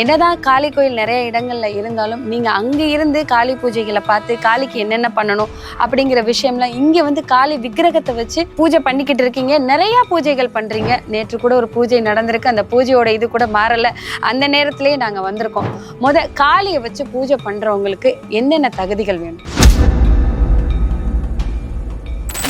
என்னதான் காளி கோயில் நிறைய இடங்கள்ல இருந்தாலும் நீங்க அங்க இருந்து காளி பூஜைகளை பார்த்து காளிக்கு என்னென்ன பண்ணணும் அப்படிங்கிற விஷயம்லாம் இங்க வந்து காளி விக்கிரகத்தை வச்சு பூஜை பண்ணிக்கிட்டு இருக்கீங்க. நிறைய பூஜைகள் பண்றீங்க. நேற்று கூட ஒரு பூஜை நடந்திருக்கு. அந்த பூஜையோட இது கூட மாறல. அந்த நேரத்திலேயே நாங்க வந்திருக்கோம். முத காளியை வச்சு பூஜை பண்றவங்களுக்கு என்னென்ன தகுதிகள் வேணும்?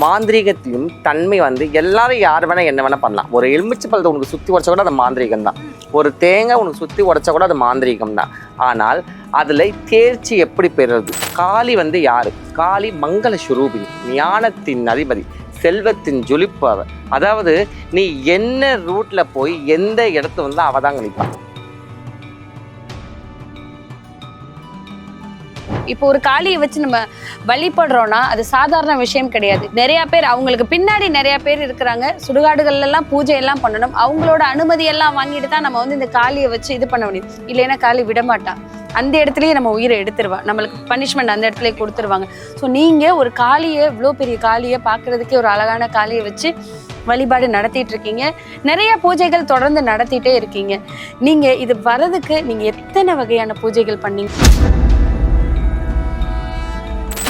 மாந்திரீகத்தையும் தன்மை வந்து எல்லாரும் யார் வேணால் என்ன வேணால் பண்ணலாம். ஒரு எலுமிச்சு பழத்தை உனக்கு சுற்றி உடைச்சா கூட அது மாந்திரீகம் தான். ஒரு தேங்காய் உனக்கு சுற்றி உடைச்சா கூட அது மாந்திரீகம் தான். ஆனால் அதில் தேர்ச்சி எப்படி பெறுறது? காளி வந்து யார்? காளி மங்கள சுரூபினி ஞானத்தின் அதிபதி செல்வத்தின் ஜொலிப்பு அவ. அதாவது நீ என்ன ரூட்டில் போய் எந்த இடத்த வந்து அவதாங்க தான் நிற்பான் இப்போ ஒரு காளியை வச்சு நம்ம வழிபடுறோம்னா அது சாதாரண விஷயம் கிடையாது. நிறைய பேர் அவங்களுக்கு பின்னாடி நிறைய பேர் இருக்கிறாங்க. சுடுகாடுகள்லாம் பூஜை எல்லாம் பண்ணணும். அவங்களோட அனுமதி எல்லாம் வாங்கிட்டு தான் நம்ம வந்து இந்த காளியை வச்சு இது பண்ண முடியும். இல்லைன்னா காளி விடமாட்டான் அந்த இடத்துலயே நம்ம உயிரை எடுத்துருவா. நம்மளுக்கு பனிஷ்மெண்ட் அந்த இடத்துலயே கொடுத்துருவாங்க. ஸோ நீங்க ஒரு காளியை இவ்வளோ பெரிய காளியை பார்க்கறதுக்கே ஒரு அழகான காளியை வச்சு வழிபாடு நடத்திட்டு இருக்கீங்க. நிறைய பூஜைகள் தொடர்ந்து நடத்திட்டே இருக்கீங்க. நீங்க இது வரதுக்கு நீங்க எத்தனை வகையான பூஜைகள் பண்ணீங்க?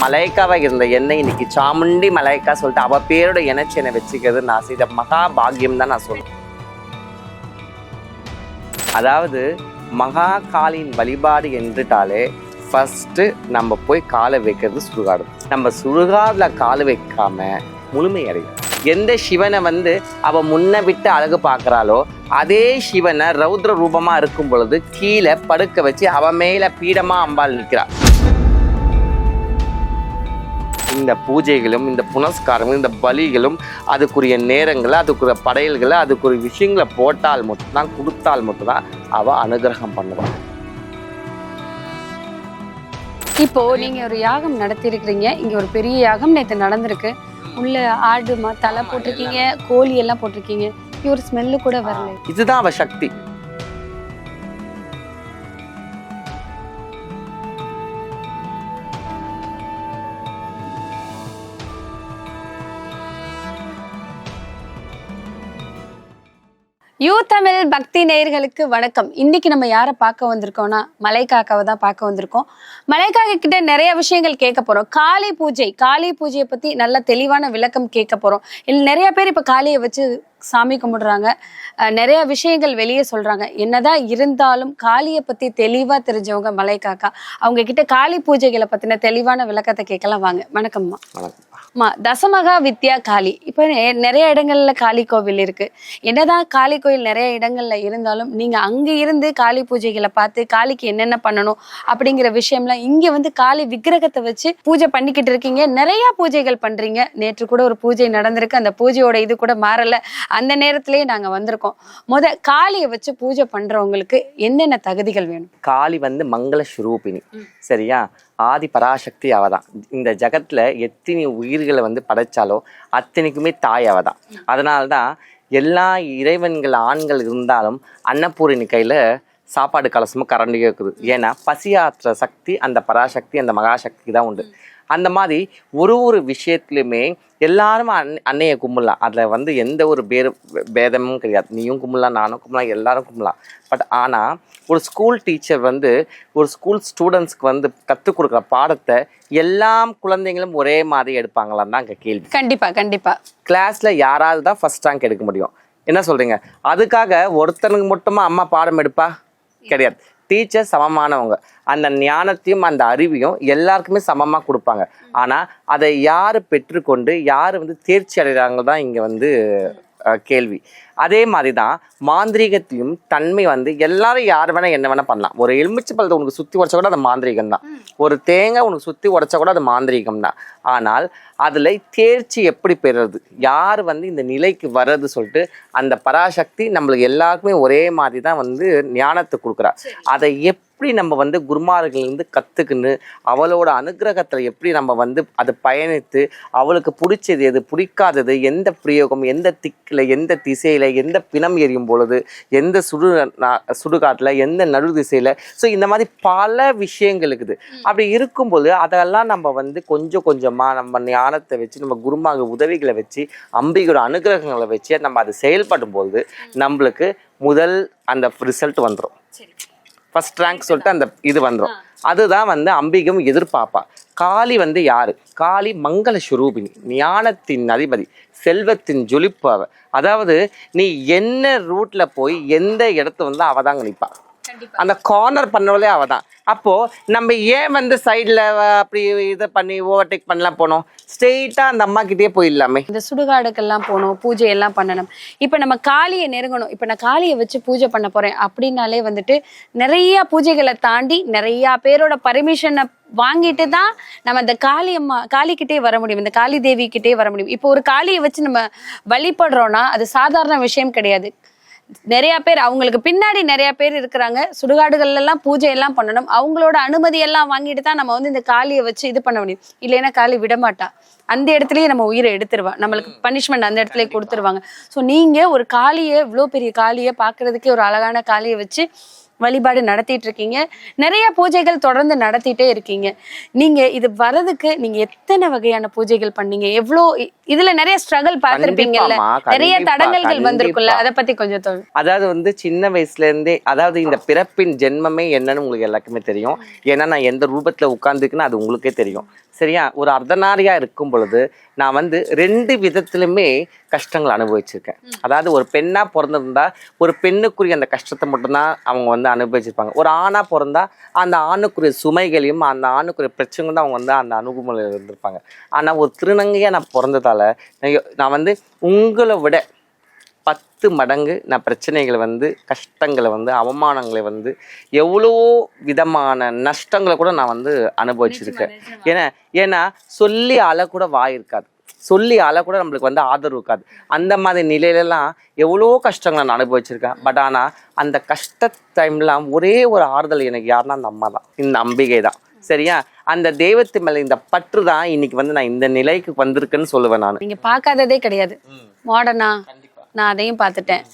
மலைக்காவாக இருந்த என்னை இன்னைக்கு சாமுண்டி மலைக்கா சொல்லிட்டு அவ பேரோட இணைச்சி என்னை வச்சுக்கிறது நான் செய்த மகா பாக்கியம் தான் நான் சொல்லுவேன் அதாவது மகா காளியின் வழிபாடு என்றுட்டாலே ஃபஸ்ட்டு நம்ம போய் காலை வைக்கிறது சுடுகாடு. நம்ம சுடுகாடில் காலை வைக்காம முழுமையடையும் எந்த சிவனை வந்து அவ முன்ன விட்டு அழகு பார்க்குறாளோ அதே சிவனை ரௌத்ர ரூபமாக இருக்கும் பொழுது கீழே படுக்க வச்சு அவ மேலே பீடமாக அம்பாள் நிற்கிறாள் இந்த பூஜைகளும் இந்த புனஸ்காரங்களும் இந்த பலிகளும் அதுக்குரிய நேரங்களை அதுக்குரிய படையல்களை அதுக்குரிய விஷயங்களை போட்டால் மட்டும்தான் கொடுத்தால் மட்டும்தான் அவ அனுகிரகம் பண்ணுவாள் இப்போ நீங்க ஒரு யாகம் நடத்தி இருக்கிறீங்க இங்க ஒரு பெரிய யாகம் நேற்று நடந்திருக்கு. உள்ள ஆடு மா தலை போட்டிருக்கீங்க கோழி எல்லாம் போட்டிருக்கீங்க. ஒரு ஸ்மெல்லு கூட வரல. இதுதான் அவ சக்தி. யூ தமிழ் பக்தி நேயர்களுக்கு வணக்கம். இன்னைக்கு நம்ம யாரை பார்க்க வந்திருக்கோம்னா மலைக்காக்காவை தான் பார்க்க வந்திருக்கோம். மலைக்காக்க கிட்ட நிறைய விஷயங்கள் கேட்க போறோம். காளி பூஜை காளி பூஜையை பத்தி நல்ல தெளிவான விளக்கம் கேட்க போறோம். நிறைய பேர் இப்ப காளியை வச்சு சாமி கும்பிடுறாங்க. நிறைய விஷயங்கள் வெளியே சொல்றாங்க. என்னதான் இருந்தாலும் காளியை பத்தி தெளிவா தெரிஞ்சவங்க மலைக்காக்கா அவங்க கிட்ட காளி பூஜைகளை பத்தின தெளிவான விளக்கத்தை கேட்கலாம் வாங்க. வணக்கம்மா. வணக்கம். அம்மா தசமகா வித்யா காளி. இப்போ நிறைய இடங்கள்ல காளி கோவில் இருக்கு. என்னதான் காளி கோயில் நிறைய இடங்கள்ல இருந்தாலும் நீங்க அங்க இருந்து காளி பூஜைகளை பார்த்து காளிக்கு என்னென்ன பண்ணணும் அப்படிங்கிற விஷயம்லாம் இங்க வந்து காளி விக்கிரகத்தை வச்சு பூஜை பண்ணிக்கிட்டு இருக்கீங்க. நிறைய பூஜைகள் பண்றீங்க. நேற்று கூட ஒரு பூஜை நடந்திருக்கு. அந்த பூஜையோட இது கூட மாறல. அந்த நேரத்திலேயே நாங்க வந்திருக்கோம். முத காளியை வச்சு பூஜை பண்றவங்களுக்கு என்னென்ன தகுதிகள் வேணும்? காளி வந்து மங்கள ஸ்வரூபிணி சரியா? ஆதி பராசக்தி அவ தான் இந்த ஜகத்துல எத்தனை உயிர்களை வந்து படைச்சாலோ அத்தனைக்குமே தாய் அவ தான் அதனால தான் எல்லா இறைவன்கள் ஆண்கள் இருந்தாலும் அன்னபூரணி கையில சாப்பாடு கலசமும் கரண்டியும் இருக்குது. ஏன்னா பசியாற்றுற சக்தி அந்த பராசக்தி அந்த மகாசக்தி தான் உண்டு. அந்த மாதிரி ஒரு ஒரு விஷயத்துலையுமே எல்லாரும் அன் அன்னையை கும்பிடலாம் அதில் வந்து எந்த ஒரு பேரு பேதமும் கிடையாது. நீயும் கும்பிடலாம் நானும் கும்பிடலாம் எல்லாரும் கும்பிடலாம் பட் ஆனால் ஒரு ஸ்கூல் டீச்சர் வந்து ஒரு ஸ்கூல் ஸ்டூடெண்ட்ஸ்க்கு வந்து கற்றுக் கொடுக்குற பாடத்தை எல்லா குழந்தைங்களும் ஒரே மாதிரி எடுப்பாங்களான்னு தான் அங்கே கேள்வி. கண்டிப்பா கண்டிப்பா. கிளாஸில் யாராவது தான் ஃபர்ஸ்ட் ரேங்க் எடுக்க முடியும். என்ன சொல்கிறீங்க அதுக்காக ஒருத்தனுக்கு மட்டுமா அம்மா பாடம் எடுப்பா? கிடையாது. டீச்சர் சமமானவங்க. அந்த ஞானத்தையும் அந்த அறிவையும் எல்லாருக்குமே சமமாக கொடுப்பாங்க. ஆனால் அதை யார் பெற்றுக்கொண்டு யார் வந்து தேர்ச்சி அடைகிறாங்க தான் இங்கே வந்து கேள்வி. அதே மாதிரி தான் மாந்திரீகத்தையும் தன்மை வந்து எல்லாரும் யார் வேணா என்ன வேணா பண்ணலாம். ஒரு எலுமிச்சை பழத்தை உனக்கு சுற்றி உடைச்சா கூட அது மாந்திரீகம் தான் ஒரு தேங்காய் உனக்கு சுற்றி உடைச்சா கூட அது மாந்திரீகம் தான் ஆனால் அதில் தேர்ச்சி எப்படி பெறுறது? யார் வந்து இந்த நிலைக்கு வர்றது சொல்லிட்டு அந்த பராசக்தி நம்மளுக்கு எல்லாருக்குமே ஒரே மாதிரி தான் வந்து ஞானத்தை கொடுக்குறா. அதை எப்படி நம்ம வந்து குருமார்கள்லேருந்து கற்றுக்குன்னு அவளோட அனுகிரகத்தில் எப்படி நம்ம வந்து அதை பயணித்து அவளுக்கு பிடிச்சது எது பிடிக்காதது எந்த பிரயோகம் எந்த திக்கில் எந்த திசையில் எந்த பிணம் எரியும் பொழுது எந்த சுடு சுடுகாட்டில் எந்த நடு திசையில் ஸோ இந்த மாதிரி பல விஷயங்கள் இருக்குது. அப்படி இருக்கும்போது அதெல்லாம் நம்ம வந்து கொஞ்சம் கொஞ்சமாக நம்ம ஞானத்தை வச்சு நம்ம குருமாக உதவிகளை வச்சு அம்பிகையோட அனுகிரகங்களை வச்சு நம்ம அதை செயல்படும் போது நம்மளுக்கு முதல் அந்த ரிசல்ட் வந்துடும் ஃபர்ஸ்ட் ரேங்க் சொல்லிட்டு அந்த இது வந்துடும் அதுதான் வந்து அம்பிகம் எதிர்பார்ப்பா. காளி வந்து யாரு? காளி மங்கள சுரூபினி ஞானத்தின் அதிபதி செல்வத்தின் ஜொலிப்பு அவ அதாவது நீ என்ன ரூட்ல போய் எந்த இடத்த வந்து அவ தான் நிற்பா அந்த கார்னர் பண்ணவளே அவ தான் அப்போ நம்ம ஏன் வந்து சைடில் அப்படி இதை பண்ணி ஓவர்டேக் பண்ணலாம் போனோம்? ஸ்ட்ரெயிட்டா அந்த அம்மா கிட்டே போயிடலாமே. இந்த சுடுகாடுக்கெல்லாம் போகணும் பூஜை எல்லாம் பண்ணணும். இப்போ நம்ம காளியை நெருங்கணும். இப்போ நான் காளியை வச்சு பூஜை பண்ண போறேன் அப்படின்னாலே வந்துட்டு நிறைய பூஜைகளை தாண்டி நிறைய பேரோட பர்மிஷனை வாங்கிட்டு தான் நம்ம இந்த காளி அம்மா காளிக்கிட்டே வர முடியும். இந்த காளி தேவி கிட்டே வர முடியும். இப்போ ஒரு காளியை வச்சு நம்ம வழிபடுறோம்னா அது சாதாரண விஷயம் கிடையாது. நிறைய பேர் அவங்களுக்கு பின்னாடி நிறைய பேர் இருக்கிறாங்க. சுடுகாடுகள்ல எல்லாம் பூஜை எல்லாம் பண்ணணும். அவங்களோட அனுமதி எல்லாம் வாங்கிட்டு தான் நம்ம வந்து இந்த காளியை வச்சு இது பண்ண முடியும். இல்லைன்னா காளி விட மாட்டா. அந்த இடத்துலயே நம்ம உயிரை எடுத்துருவா. நம்மளுக்கு பனிஷ்மெண்ட் அந்த இடத்துலயே கொடுத்துருவாங்க. ஸோ நீங்க ஒரு காளியை இவ்வளோ பெரிய காளியை பார்க்கிறதுக்கே ஒரு அழகான காளியை வச்சு வழிபாடு நடத்திட்டு இருக்கீங்க. நிறைய பூஜைகள் தொடர்ந்து நடத்திட்டே இருக்கீங்க. நீங்க இது வரதுக்கு நீங்க எத்தனை வகையான பூஜைகள் பண்ணீங்க? எவ்வளோ இதுல நிறைய ஸ்ட்ரகல் பார்த்திருப்பீங்கல்ல. நிறைய தடங்கல்கள் வந்திருக்குல்ல கண்டிப்பா. அதை பத்தி கொஞ்சம் அதாவது வந்து சின்ன வயசுல இருந்தே அதாவது இந்த பிறப்பின் ஜென்மமே என்னன்னு உங்களுக்கு எல்லாருக்குமே தெரியும். ஏன்னா நான் எந்த ரூபத்துல உட்கார்ந்துருக்குன்னு அது உங்களுக்கே தெரியும். சரியா? ஒரு அர்த்தநாரியா இருக்கும் பொழுது நான் வந்து ரெண்டு விதத்திலுமே கஷ்டங்கள் அனுபவிச்சிருக்கேன். அதாவது ஒரு பெண்ணா பிறந்திருந்தா ஒரு பெண்ணுக்குரிய அந்த கஷ்டத்தை மட்டும்தான் அவங்க வந்து அனுபவிச்சிருப்பாங்க. ஒரு ஆணா பிறந்தா அந்த ஆணுக்குரிய சுமைகளையும் அந்த ஆணுக்குரிய பிரச்சனையும் தான் அவங்க வந்து அந்த அனுபவத்தில் இருந்திருப்பாங்க. ஆனா ஒரு திருநங்கையா நான் பிறந்ததால நான் யோ- நான் வந்து உங்களை விட பத்து மடங்கு நான் பிரச்சனைகளை வந்து கஷ்டங்களை வந்து அவமானங்களை வந்து எவ்வளோ விதமான நஷ்டங்களை கூட நான் வந்து அனுபவிச்சிருக்கேன். ஏன்னா ஏன்னா சொல்லி அழ கூட வாய் இருக்காது. சொல்லி அழ கூட நம்மளுக்கு வந்து ஆதரவு இருக்காது. அந்த மாதிரி நிலையிலலாம் எவ்வளோ கஷ்டங்களை நான் அனுபவிச்சிருக்கேன். பட் ஆனால் அந்த கஷ்ட டைம்லாம் ஒரே ஒரு ஆறுதல் எனக்கு யாருன்னா அந்த அம்மா தான். இந்த அம்பிகை தான். சரியா? அந்த தெய்வத்து மேல இந்த பற்று தான் இன்னைக்கு வந்து நான் இந்த நிலைக்கு வந்திருக்கேன்னு சொல்லுவேன் நான். நீங்க பார்க்காததே கிடையாது. மாடர்னா நான் அதையும் பார்த்துட்டேன்.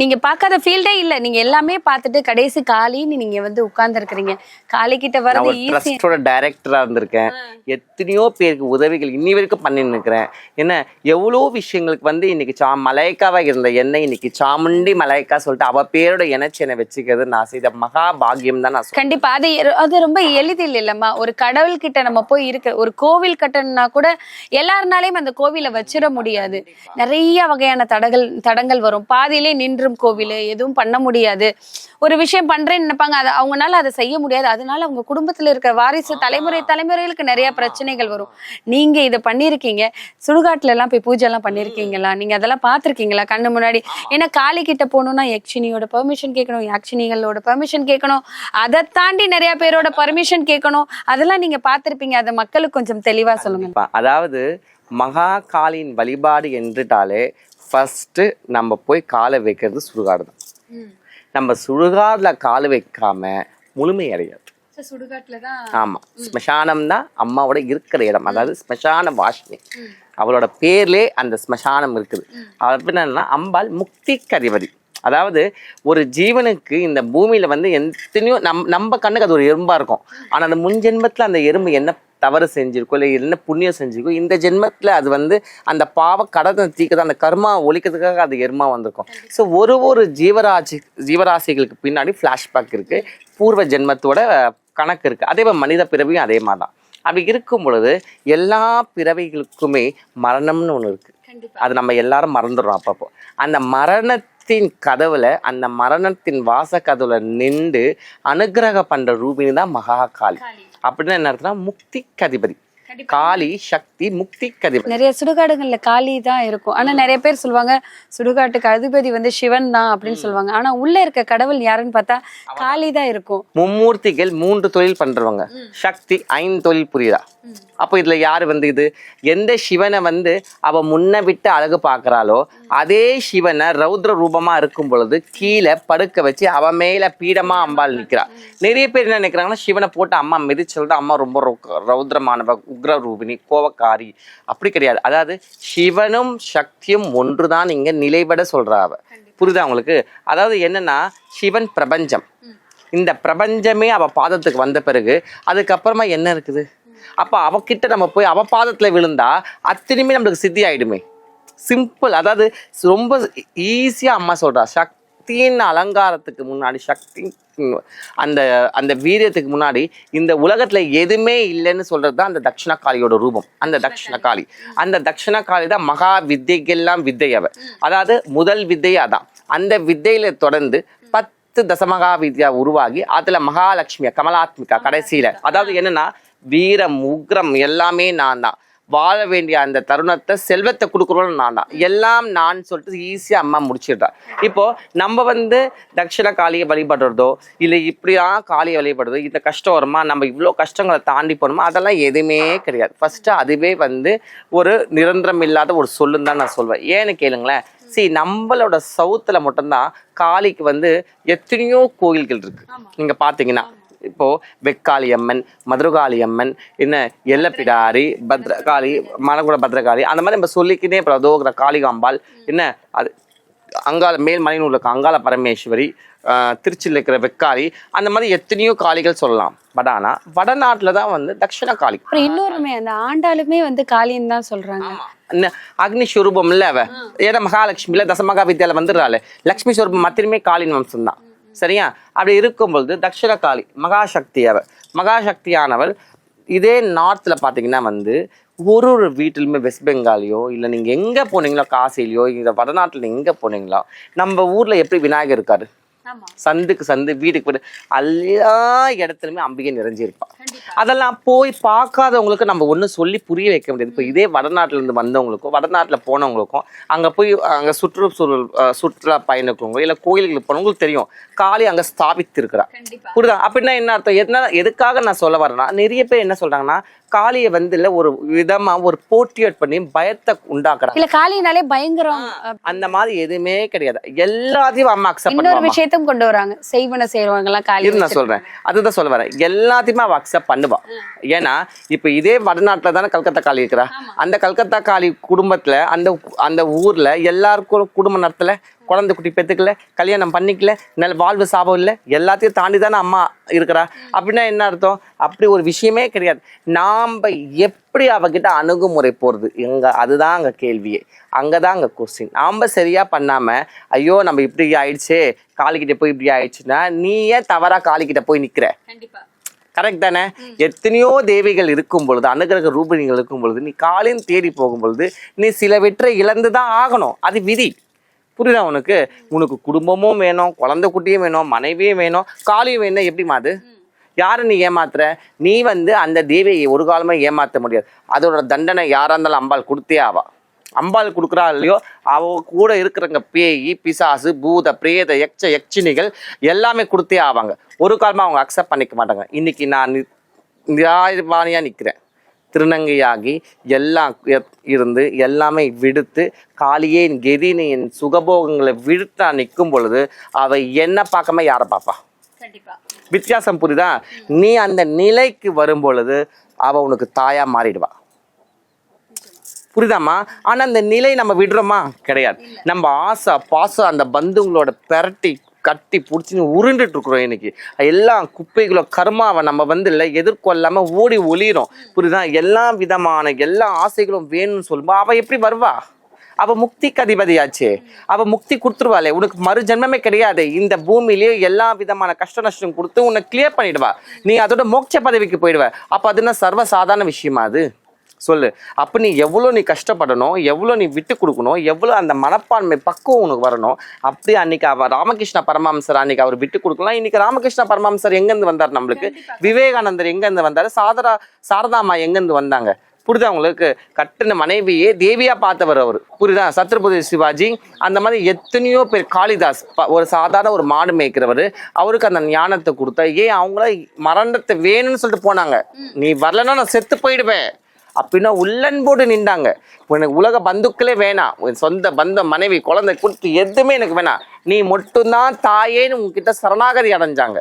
நீங்க பார்க்காத ஃபீல்டே இல்ல. நீங்க எல்லாமே பார்த்துட்டு கடைசி காலின்னு நீங்க வந்து உட்கார்ந்து இருக்கிறீங்க காலி கிட்ட நான் வர்றது ஒரு ஈஸி ட்ரஸ்டோட டைரக்டரா இருந்திருக்கேன். எத்தனையோ பேருக்கு உதவிகள் இன்னி வரைக்கும் பண்ணின்னு இருக்கிறேன் என்ன எவ்வளோ விஷயங்களுக்கு வந்து இன்னைக்கு சா மலைக்காவா இருந்த என்னை இன்னைக்கு சாமுண்டி மலைக்கா சொல்லிட்டு அவ பேரோட இணைச்சு என்னை வச்சுக்கிறது நான் செய்த மகா பாக்கியம் தான் நான். கண்டிப்பா. அது அது ரொம்ப எளிதில் இல்லம்மா. ஒரு கடவுள் கிட்ட நம்ம போய் இருக்க ஒரு கோவில் கட்டணும்னா கூட எல்லாருனாலையும் அந்த கோவிலை வச்சிட முடியாது. நிறைய வகையான தடங்கள் தடங்கள் வரும். பாதியிலே நின்றும் கோவில் எதுவும் பண்ண முடியாது. ஒரு விஷயம் பண்றேன்னு நினைப்பாங்க. அதை அவங்கனால அதை செய்ய முடியாது. அதனால அவங்க குடும்பத்துல இருக்க வாரிசு தலைமுறை தலைமுறைகளுக்கு நிறைய பிரச்சனைகள் வரும். நீங்க இதை பண்ணிருக்கீங்க சுடுகாட்டுல எல்லாம் போய் பூஜை எல்லாம் பண்ணிருக்கீங்களா நீங்க அதெல்லாம் பார்த்திருக்கீங்களா? கண்ணு முன்னாடி. ஏன்னா காளி கிட்ட போகணும்னா யக்ஷினியோட பெர்மிஷன் கேட்கணும் யாக்ஷினிகளோட பெர்மிஷன் கேட்கணும். அதை தாண்டி நிறைய பேரோட பர்மிஷன் கேட்கணும். அதெல்லாம் நீங்க பார்த்திருப்பீங்க. அதை மக்களுக்கு கொஞ்சம் தெளிவா சொல்லுங்க. அதாவது மகா காளியின் வழிபாடு என்றுட்டாலே ஃபர்ஸ்ட் நம்ம போய் காலை வைக்கிறது சுடுகாடு தான். நம்ம சுடுகாடுல காலை வைக்காம முழுமை அடையாது. சுடுகாட்டுல தான் ஆமா. ஸ்மசானம் தான் அம்மாவோட இருக்கிற இடம். அதாவது ஸ்மசான வாஷினி அவளோட பேர்லே அந்த ஸ்மசானம் இருக்குது. என்னன்னா அம்பாள் முக்திக்கு அதிபதி அதாவது ஒரு ஜீவனுக்கு இந்த பூமியில வந்து எத்தனையோ நம் நம்ம கண்ணுக்கு அது ஒரு எறும்பா இருக்கும். ஆனா அந்த முன் ஜென்மத்துல அந்த எறும்பு என்ன தவறு செஞ்சிருக்கோ இல்லை என்ன புண்ணியம் செஞ்சிருக்கோ இந்த ஜென்மத்துல அது வந்து அந்த பாவ கடனை தீக்கிறது அந்த கர்மா ஒழிக்கிறதுக்காக அது எருமா வந்திருக்கும். ஸோ ஒரு ஒரு ஜீவராசி ஜீவராசிகளுக்கு பின்னாடி ஃப்ளாஷ்பேக் இருக்கு. பூர்வ ஜென்மத்தோட கணக்கு இருக்கு. அதே மாதிரி மனித பிறவியும் அதே மாதிரி தான். அப்படி இருக்கும் பொழுது எல்லா பிறவிகளுக்குமே மரணம்னு ஒன்று இருக்கு. அது நம்ம எல்லாரும் மறந்துடுறோம் அப்பப்போ. அந்த மரணத்தின் கதவுல அந்த மரணத்தின் வாச கதவுல நின்று அனுக்கிரக பண்ற ரூபினி தான் மகா காளி. அப்படின்னா என்ன அர்த்தம்னா முக்தி கதிபதி. காளி சக்தி முக்தி கதிபதி நிறைய சுடுகாடுகள்ல காளி தான் இருக்கும். ஆனா நிறைய பேர் சொல்லுவாங்க சுடுகாட்டுக்கு அதிபதி வந்து சிவன் தான் அப்படின்னு சொல்லுவாங்க. ஆனா உள்ள இருக்க கடவுள் யாருன்னு பார்த்தா காளி தான் இருக்கும். மும்மூர்த்திகள் மூன்று தொழில் பண்றவங்க. சக்தி ஐந்து தொழில் புரியுதா? அப்போ இதுல யாரு வந்து இது? எந்த சிவனை வந்து அவ முன்ன விட்டு அழகு பார்க்கறாளோ அதே சிவனை ரௌத்ர ரூபமா இருக்கும் பொழுது கீழே படுக்க வச்சு அவ மேல பீடமா அம்பாள் நிக்கிறா. நிறைய பேர் என்ன நினைக்கிறாங்கன்னா சிவனை போட்டு அம்மா மிதிச்சு சொல்லிட்டு அம்மா ரொம்ப ரௌத்ரமானவ உக்ர ரூபினி கோவக்காரி. அப்படி கிடையாது. அதாவது சிவனும் சக்தியும் ஒன்றுதான் இங்க நிலைபட சொல்றா அவ. புரியுதா உங்களுக்கு? அதாவது என்னன்னா சிவன் பிரபஞ்சம். இந்த பிரபஞ்சமே அவ பாதத்துக்கு வந்த பிறகு அதுக்கப்புறமா என்ன இருக்குது? அப்ப அவகிட்ட நம்ம போய் அவ பாதத்துல விழுந்தா அத்தனையுமே நம்மளுக்கு சித்தி ஆயிடுமே சிம்பிள் அதாவது ரொம்ப ஈஸியா அம்மா சொல்றா சக் சக்தியின் அலங்காரத்துக்கு முன்னாடி சக்தி அந்த அந்த வீரியத்துக்கு முன்னாடி இந்த உலகத்துல எதுவுமே இல்லைன்னு சொல்றது தான் அந்த தட்சிணக்காளியோட ரூபம். அந்த தட்சிணகாளி அந்த தட்சிணகாளி தான் மகா வித்தைக்கெல்லாம் வித்தை அவ அதாவது முதல் வித்தை அதான். அந்த வித்தையில தொடர்ந்து பத்து தசமகா வித்யா உருவாகி அதுல மகாலட்சுமியா கமலாத்மிகா கடைசியில. அதாவது என்னன்னா வீரம் உக்ரம் எல்லாமே நான் தான். வாழ வேண்டிய அந்த தருணத்தை செல்வத்தை கொடுக்குறோம் நான் தான். எல்லாம் நான் சொல்லிட்டு ஈஸியா அம்மா முடிச்சிடுறா. இப்போ நம்ம வந்து தட்சிண காளியை வழிபடுறதோ இல்லை இப்படியா காளியை வழிபடுறதோ இந்த கஷ்டம் வருமா நம்ம இவ்வளோ கஷ்டங்களை தாண்டி போகணுமா அதெல்லாம் எதுவுமே கிடையாது. ஃபர்ஸ்ட் அதுவே வந்து ஒரு நிரந்தரம் இல்லாத ஒரு சொல்லுன்னு தான் நான் சொல்வேன். ஏன்னு கேளுங்களேன். See நம்மளோட சவுத்துல மட்டும்தான் காளிக்கு வந்து எத்தனையோ கோயில்கள் இருக்கு. நீங்க பாத்தீங்கன்னா இப்போ வெக்காளி அம்மன் மதுரகாளி அம்மன் என்ன எல்லப்பிடாரி பத்ரகாளி மணக்குட பத்ரகாளி அந்த மாதிரி நம்ம சொல்லிக்கிட்டே பிரதோகர காளிகாம்பாள் என்ன அது அங்காள மேல் மலைநூல் இருக்க அங்காள பரமேஸ்வரி ஆஹ் திருச்சியில் இருக்கிற வெக்காளி அந்த மாதிரி எத்தனையோ காளிகள் சொல்லலாம். பட் ஆனால் வடநாட்டில் தான் வந்து தட்சிண காளி. இன்னொருமே அந்த ஆண்டாளுமே வந்து காளின்னு தான் சொல்றாங்க. என்ன அக்னி ஸ்வரூபம் இல்ல அவ. ஏன்னா மகாலட்சுமியில தசமகா வித்யால வந்துடுறாள். லக்ஷ்மி ஸ்வரூபம் மாத்திரமே காளின் வம்சம் தான் சரியா? அப்படி இருக்கும்பொழுது தக்ஷண காளி மகாசக்தி அவர் மகாசக்தியானவள் இதே நார்த்தில் பார்த்தீங்கன்னா வந்து ஒரு ஒரு வீட்டிலுமே வெஸ்ட் பெங்காலையோ இல்லை நீங்கள் எங்கே போனீங்களோ காசிலையோ இந்த வடநாட்டில் எங்கே போனீங்களோ நம்ம ஊரில் எப்படி விநாயகர் இருக்காரு? சந்துக்கு சந்து வீட்டுக்கு வீடு எல்லா இடத்துலயுமே அம்பிகை நிறைஞ்சிருப்பா. அதெல்லாம் போய் பார்க்காதவங்களுக்கு நம்ம ஒன்றும் சொல்லி புரிய வைக்க முடியாது. இப்போ இதே வடநாட்டுல இருந்து வந்தவங்களுக்கும் வடநாட்டுல போனவங்களுக்கும் அங்க போய் அங்க சுற்றுச்சூழல் சுற்றுலா பயணிக்கிறவங்க இல்ல கோயில்களுக்கு போனவங்களுக்கு தெரியும். காளி அங்க ஸ்தாபித்து இருக்கிறா புரியுதா? அப்படின்னா என்ன அர்த்தம்? என்ன எதுக்காக நான் சொல்ல வரேன்னா நிறைய பேர் என்ன சொல்றாங்கன்னா காளியை வந்து இல்ல ஒரு விதமா ஒரு போர்ட்ரேட் பண்ணி பயத்தை உண்டாக்குறாங்க. இல்ல காளினாலே பயங்கரம். அந்த மாதிரி எதுவுமே கிடையாது. எல்லாத்தையும் அம்மா அக்செப்ட் இன்னொரு விஷயத்தையும் கொண்டு வராங்க. செய்வன செய்றவங்க எல்லாம் காளி நான் சொல்றேன். அதுதான் சொல்ல வரேன். எல்லாத்தையுமே அவ அக்செப்ட் பண்ணுவா. ஏன்னா இப்ப இதே வடநாட்டுல தானே கல்கத்தா காளி இருக்கிறா? அந்த கல்கத்தா காளி குடும்பத்துல அந்த அந்த ஊர்ல எல்லாருக்கும் குடும்ப நடத்தல. குழந்தை குட்டி பெத்துக்கல கல்யாணம் பண்ணிக்கல நல்ல வாழ்வு சாபம் இல்லை எல்லாத்தையும் தாண்டி தானே அம்மா இருக்கிறா. அப்படின்னா என்ன அர்த்தம்? அப்படி ஒரு விஷயமே கிடையாது. நாம எப்படி அவகிட்ட அணுகுமுறை போறது எங்க அதுதான் அங்க கேள்வியே. அங்கதான் அங்க கொஸ்டின் நாம சரியா பண்ணாம ஐயோ நம்ம இப்படி ஆயிடுச்சே காளிக்கிட்ட போய் இப்படி ஆயிடுச்சுன்னா நீ ஏன் தவறா காளிக்கிட்ட போய் நிக்கிற? கரெக்ட் தானே? எத்தனையோ தேவிகள் இருக்கும் பொழுது அனுகிரக ரூபிணிகள் இருக்கும் பொழுது நீ காலையும் தேடி போகும் பொழுது நீ சில வெற்றை இழந்து தான் ஆகணும். அது விதி. புரியுதா உனக்கு? உனக்கு குடும்பமும் வேணும் குழந்தை குட்டியும் வேணும் மனைவியும் வேணும் காளியும் வேணும் எப்படிமா அது? யாரை நீ ஏமாத்துற? நீ வந்து அந்த தேவியை ஒரு காலமே ஏமாத்த முடியாது. அதோட தண்டனை யாரா இருந்தாலும் அம்பாள் கொடுத்தே ஆவா. அம்பாள் கொடுக்குறா இல்லையோ அவ கூட இருக்கிறவங்க பேய் பிசாசு பூத பிரேத யக்ஷ யக்ஷினிகள் எல்லாமே கொடுத்தே ஆவாங்க. ஒரு காலமா அவங்க அக்செப்ட் பண்ணிக்க மாட்டாங்க. இன்னைக்கு நான் நி- நிராயபாணியா நிக்கிறேன். திருநங்கையாகி எல்லாம் இருந்து எல்லாமே விடுத்து காளியே என் கெதினி என் சுகபோகங்களை விடுத்து நிற்கும் பொழுது அவ என்ன பார்க்காம யாரை பார்ப்பா? வித்தியாசம் புரியுதா? நீ அந்த நிலைக்கு வரும் பொழுது அவ உனக்கு தாயா மாறிடுவா. புரியுதாம்மா? ஆனா அந்த நிலை நம்ம விடுறோமா? கிடையாது. நம்ம ஆசை பாசம் அந்த பந்துங்களோட பெரட்டி கட்டி பிடிச்சின்னு உருண்டுட்டு இருக்கிறோம் இன்னைக்கு. எல்லாம் குப்பைகளோ கர்மாவை நம்ம வந்து இல்லை எதிர்கொள்ளாமல் ஓடி ஒளிகிறோம் புரியுதா? எல்லா விதமான எல்லா ஆசைகளும் வேணும்னு சொல்லும்போது அவள் எப்படி வருவா? அவ முக்திக்கு அதிபதியாச்சே. அவ முக்தி கொடுத்துருவாளே. உனக்கு மறு ஜென்மமே கிடையாது. இந்த பூமியிலேயே எல்லா விதமான கஷ்ட நஷ்டம் கொடுத்து உன்னை கிளியர் பண்ணிடுவா. நீ அதோட மோட்ச பதவிக்கு போயிடுவ. அப்ப அது என்ன சர்வ சாதாரண விஷயமா அது? சொல்லு. அப்ப நீ எவ்வளோ நீ கஷ்டப்படணும் எவ்வளோ நீ விட்டு கொடுக்கணும் எவ்வளோ அந்த மனப்பான்மை பக்குவம் உனக்கு வரணும். அப்படி அன்னைக்கு அவர் ராமகிருஷ்ண பரமஹம்சர் அன்னைக்கு அவர் விட்டு கொடுக்கலாம். இன்னைக்கு ராமகிருஷ்ண பரமஹம்சர் எங்கேருந்து வந்தார் நம்மளுக்கு? விவேகானந்தர் எங்கேருந்து வந்தாரு? சாதரா சாரதாமா எங்கேருந்து வந்தாங்க? புரியுதா உங்களுக்கு? கட்டின மனைவியே தேவியா பார்த்தவர் அவர். புரியுதா? சத்ரபதி சிவாஜி அந்த மாதிரி எத்தனையோ பேர். காளிதாஸ் ஒரு சாதாரண ஒரு மாடு மேய்க்கிறவர். அவருக்கு அந்த ஞானத்தை கொடுத்தா ஏன் அவங்கள மரணத்தை வேணும்னு சொல்லிட்டு போனாங்க. நீ வரலன்னா நான் செத்து போயிடுவேன். அப்படின்னா உள்ளன்போடு நின்றாங்க. உனக்கு உலக பந்துக்களே வேணாம் உன் சொந்த பந்த மனைவி குழந்தை கொடுத்து எதுவுமே எனக்கு வேணாம் நீ மட்டும்தான் தாயேன்னு உங்ககிட்ட சரணாகதி அடைஞ்சாங்க.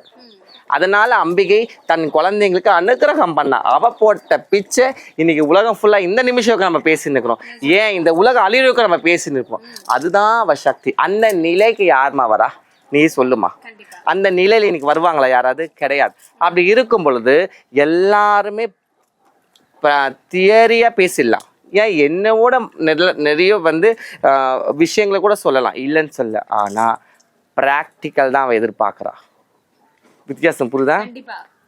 அதனால அம்பிகை தன் குழந்தைங்களுக்கு அனுகிரகம் பண்ணா. அவ போட்ட பிச்சை இன்னைக்கு உலகம் ஃபுல்லா இந்த நிமிஷம் நம்ம பேசின்னு இருக்கிறோம். ஏன் இந்த உலக அழிவுக்கு நம்ம பேசின்னு இருக்கோம் அதுதான் அவ சக்தி. அந்த நிலைக்கு யாருமா வரா? நீ சொல்லுமா. அந்த நிலையில இன்னைக்கு வருவாங்களா யாராவது? கிடையாது. அப்படி இருக்கும் பொழுது எல்லாருமே தியரியா பேசிடலாம். ஏன் என்னோட நிறைய நிறைய வந்து விஷயங்களை கூட சொல்லலாம். இல்லைன்னு சொல்ல. ஆனா ப்ராக்டிக்கல் தான் அவ எதிர்பார்க்கறா. வித்தியாசம் புரியுதா?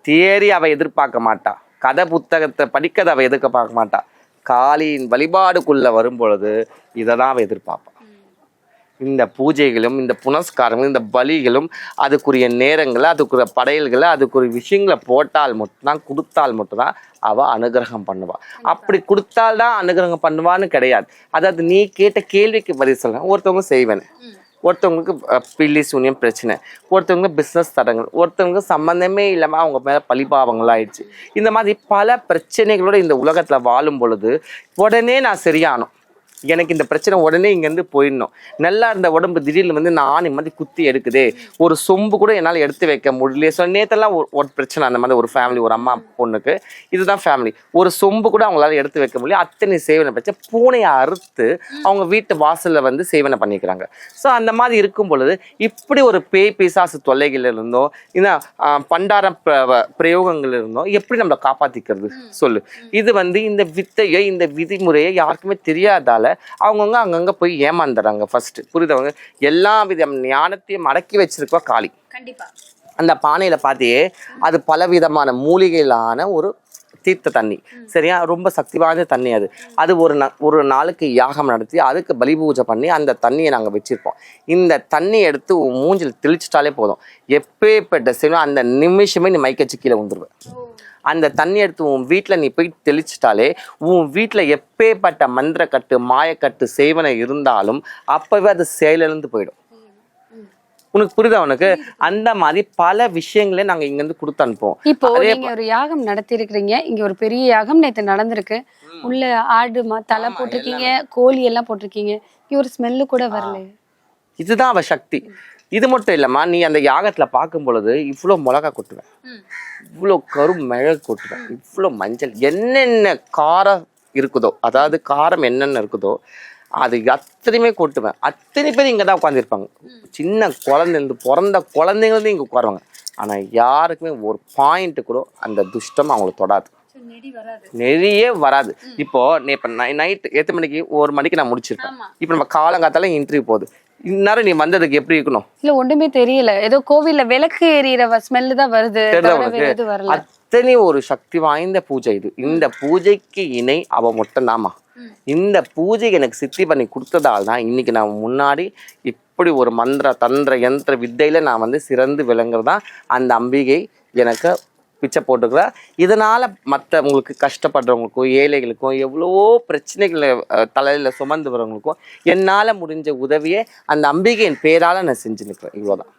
தியரி அவ எதிர்பார்க்க மாட்டா. கதை புத்தகத்தை படிக்கதை அவ எதிர்பார்க்க மாட்டா. காளியின் வழிபாடுக்குள்ள வரும் பொழுது இதை தான் அவ எதிர்பார்ப்பா இந்த பூஜைகளும் இந்த புனஸ்காரங்களும் இந்த பலிகளும் அதுக்குரிய நேரங்களை அதுக்குரிய படையல்களை அதுக்குரிய விஷயங்களை போட்டால் மட்டும்தான் கொடுத்தால் மட்டும்தான் அவ அனுகிரகம் பண்ணுவாள் அப்படி கொடுத்தால்தான் அனுகிரகம் பண்ணுவான்னு கிடையாது. அதாவது நீ கேட்ட கேள்விக்கு பதில் சொல்ல ஒருத்தவங்க செய்வேன். ஒருத்தவங்களுக்கு பில்லி சூனியம் பிரச்சனை. ஒருத்தவங்க பிஸ்னஸ் தடங்கள். ஒருத்தவங்களுக்கு சம்மந்தமே இல்லாமல் அவங்க மேலே பழிபாவங்கள் ஆயிடுச்சு. இந்த மாதிரி பல பிரச்சனைகளோட இந்த உலகத்தில் வாழும் பொழுது உடனே நான் சரியானோம் எனக்கு இந்த பிரச்சனை உடனே இங்கேருந்து போயிடணும். நல்லா இருந்த உடம்பு திடீர்னு வந்து நான் ஆணி மாதிரி குத்தி எடுக்குதே. ஒரு சொம்பு கூட என்னால் எடுத்து வைக்க முடியல. ஸோ நேத்தெல்லாம் ஒரு ஒரு பிரச்சனை அந்த மாதிரி ஒரு ஃபேமிலி ஒரு அம்மா பொண்ணுக்கு. இதுதான் ஃபேமிலி ஒரு சொம்பு கூட அவங்களால எடுத்து வைக்க முடியல. அத்தனை சேவனை பிரச்சனை. பூனையை அறுத்து அவங்க வீட்டு வாசல்ல வந்து சேவனை பண்ணிக்கிறாங்க. ஸோ அந்த மாதிரி இருக்கும் பொழுது இப்படி ஒரு பேய் பிசாசு தொல்லைகள் இருந்தோ ஆ, பண்டார பிர- பிரயோகங்கள் இருந்தோ எப்படி நம்மளை காப்பாத்திக்கிறது? சொல்லு. இது வந்து இந்த வித்தையை இந்த விதிமுறையை யாருக்குமே தெரியாதால அவங்கவுங்க அங்கங்க போய் ஏமாந்துறாங்க ஃபர்ஸ்ட் புரியுதவங்க எல்லா வித ஞானத்தையும் அடக்கி வச்சிருக்கா காளி. கண்டிப்பா. அந்த பானையில பார்த்தியே அது பல விதமான மூலிகையிலான ஒரு தீர்த்த தண்ணி. சரியா? ரொம்ப சக்தி வாய்ந்த தண்ணி அது. அது ஒரு ஒரு நாளுக்கு யாகம் நடத்தி அதுக்கு பலி பூஜை பண்ணி அந்த தண்ணியை நாங்கள் வச்சிருப்போம். இந்த தண்ணி எடுத்து மூஞ்சில் தெளிச்சிட்டாலே போதும். எப்பேற்பட்ட செய்யணும் அந்த நிமிஷமே நீ மைக்கச்சு கீழே வந்துருவேன் அந்த தண்ணி எடுத்து உன் வீட்டில் நீ போய் தெளிச்சிட்டாலே உன் வீட்டில் எப்பேற்பட்ட மந்திரக்கட்டு மாயக்கட்டு சேவனை இருந்தாலும் அப்பவே அது செயலிழந்து போயிடும். உனக்கு புரியுதா உனக்கு? அந்த மாதிரி பல விஷயங்களே நாங்க இங்க இருந்து கொடுத்து அனுப்புவோம். இப்போ நீங்க ஒரு யாகம் நடத்தி இருக்கிறீங்க இங்க ஒரு பெரிய யாகம் நேத்து நடந்திருக்கு. உள்ள ஆடு தலை போட்டிருக்கீங்க கோழி எல்லாம் போட்டிருக்கீங்க. இங்க ஒரு ஸ்மெல்லு கூட வரல. இதுதான் அவ சக்தி. இது மட்டும் இல்லம்மா நீ அந்த யாகத்துல பார்க்கும் பொழுது இவ்வளோ மிளகா கொட்டுவேன் இவ்வளோ கரும் மிளகு கொட்டுவேன் இவ்வளோ மஞ்சள். என்னென்ன காரம் இருக்குதோ அதாவது காரம் என்னென்ன இருக்குதோ அது அத்தனையுமே கொட்டுவேன். அத்தனை பேர் இங்கே தான் உட்காந்துருப்பாங்க சின்ன குழந்தைலேருந்து பிறந்த குழந்தைங்கள்ந்து இங்கே உட்காருவாங்க. ஆனால் யாருக்குமே ஒரு பாயிண்ட்டு கூட அந்த துஷ்டம் அவங்களுக்கு தொடாது. நிறைய வராது. இப்போ இப்ப நைட் எத்தனை மணிக்கு ஒரு மணிக்கு நான் முடிச்சிருப்பேன். இப்போ நம்ம காலங்காத்தால இன்டர்வியூ போகுது. இந்நேரம் நீ வந்ததுக்கு எப்படி இருக்கணும்? இல்ல ஒண்ணுமே தெரியல. ஏதோ கோவில்ல விளக்கு எரியற ஸ்மெல்லு தான் வருது. அத்தனை ஒரு சக்தி வாய்ந்த பூஜை இது. இந்த பூஜைக்கு இணை அவ மட்டும்தாம்மா. இந்த பூஜை எனக்கு சித்தி பண்ணி கொடுத்ததால் தான் இன்னைக்கு நான் முன்னாடி இப்படி ஒரு மந்திர தந்திர யந்திர வித்தையில நான் வந்து சிறந்து விளங்குறதா அந்த அம்பிகை எனக்கு பிச்சை போட்டுருக்குறா இதனால் மற்ற மற்றவங்களுக்கு கஷ்டப்படுறவங்களுக்கும் ஏழைகளுக்கும் எவ்வளவோ பிரச்சனைகளை தலையில் சுமந்து வரவங்களுக்கும் என்னால் முடிஞ்ச உதவியை அந்த அம்பிகையின் பேரால் நான் செஞ்சு நிற்கிறேன் இவ்வளோதான்